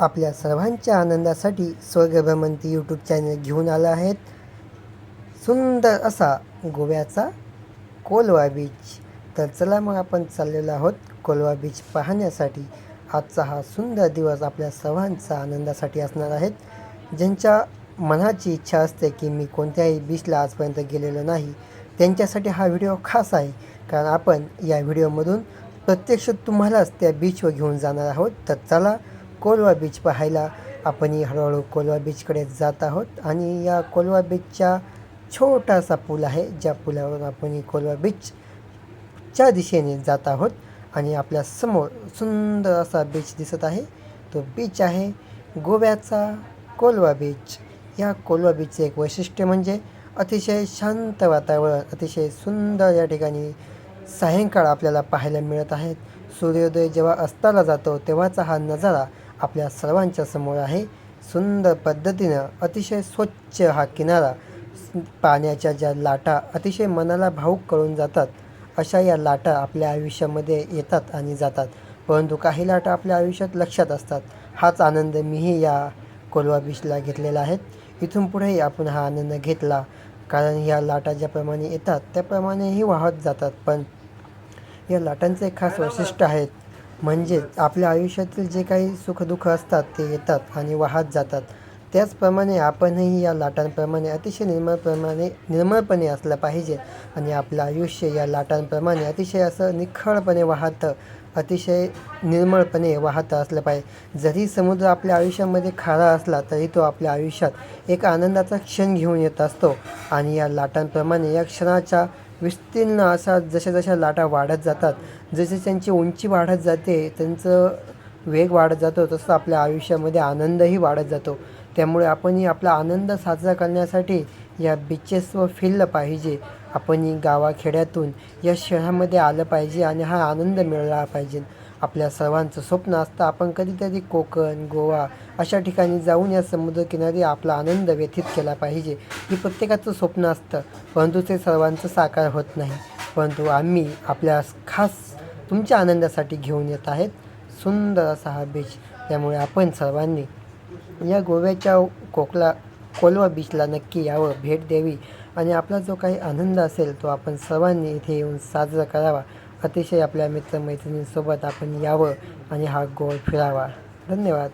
आपल्या सर्वांच्या आनंदासाठी स्वर्गभ्रमंती यूट्यूब चॅनल घेऊन आला आहेत. सुंदर असा गोव्याचा कोलवा बीच तर चला मग आपण चाललेलो आहोत कोलवा बीच पाहण्यासाठी. आजचा हा सुंदर दिवस आपल्या सर्वांचा आनंदासाठी असणार आहेत ज्यांच्या मनाची इच्छा असते की मी कोणत्याही बीचला आजपर्यंत गेलेलो नाही त्यांच्यासाठी हा व्हिडिओ खास आहे. कारण आपण या व्हिडिओमधून प्रत्यक्ष तुम्हालाच त्या बीचवर घेऊन जाणार आहोत. तर चला कोलवा बीच पाहायला आपणही हळूहळू कोलवा बीचकडे जात आहोत. आणि या कोलवा बीचच्या छोटासा पूल आहे. ज्या पुलावर आपण कोलवा बीचच्या दिशेने जात आहोत. आणि आपल्यासमोर सुंदर असा बीच दिसत आहे. तो बीच आहे गोव्याचा कोलवा बीच. या कोलवा बीचचे एक वैशिष्ट्य म्हणजे अतिशय शांत वातावरण अतिशय सुंदर या ठिकाणी सायंकाळ आपल्याला पाहायला मिळत आहेत सूर्योदय जेव्हा अस्ताला जातो तेव्हाचा हा नजारा आपल्या सर्वांच्या समोर आहे. सुंदर पद्धतीनं अतिशय स्वच्छ हा किनारा. पाण्याच्या ज्या लाटा अतिशय मनाला भावूक करून जातात अशा या लाटा आपल्या आयुष्यामध्ये येतात आणि जातात. परंतु काही लाटा आपल्या आयुष्यात लक्षात असतात. हाच आनंद मीही या कोलवा बीचला घेतलेला आहे. इथून पुढेही आपण हा आनंद घेतला. कारण ह्या लाटा ज्याप्रमाणे येतात त्याप्रमाणेही वाहत जातात. पण या लाटांचं एक खास वैशिष्ट्य आहे म्हणजेच आपल्या आयुष्यातील जे काही सुखदुःख असतात ते येतात आणि वाहत जातात. त्याचप्रमाणे आपणही या लाटांप्रमाणे अतिशय निर्मळप्रमाणे निर्मळपणे असलं पाहिजे आणि आपलं आयुष्य या लाटांप्रमाणे अतिशय असं निखळपणे वाहतं अतिशय निर्मळपणे वाहत असलं पाहिजे. जरी समुद्र आपल्या आयुष्यामध्ये खारा असला तरी तो आपल्या आयुष्यात एक आनंदाचा क्षण घेऊन येत असतो. आणि या लाटांप्रमाणे या क्षणाच्या विस्तीर्ण असा जशा जशा लाटा वाढत जातात जसे त्यांची उंची वाढत जाते त्यांचं वेग वाढत जातो तसं आपल्या आयुष्यामध्ये आनंदही वाढत जातो. त्यामुळे आपणही आपला आनंद साजरा करण्यासाठी या बीचेसवर फिरलं पाहिजे. आपणही गावाखेड्यातून या शहरामध्ये आलं पाहिजे आणि हा आनंद मिळाला पाहिजे. आपल्या सर्वांचं स्वप्न असतं. आपण कधीतरी कोकण गोवा अशा ठिकाणी जाऊन या समुद्रकिनारी आपला आनंद व्यथित केला पाहिजे. ही प्रत्येकाचं स्वप्न असतं. परंतु ते सर्वांचं साकार होत नाही. परंतु आम्ही आपल्या खास तुमच्या आनंदासाठी घेऊन येत आहेत. सुंदर असा हा बीच त्यामुळे आपण सर्वांनी या गोव्याच्या कोकला कोलवा बीचला नक्की यावं भेट द्यावी. आणि आपला जो काही आनंद असेल तो आपण सर्वांनी इथे येऊन साजरा करावा. अतिशय आपल्या मित्रमैत्रिणींसोबत आपण यावं आणि हा गोल फिरावा. धन्यवाद.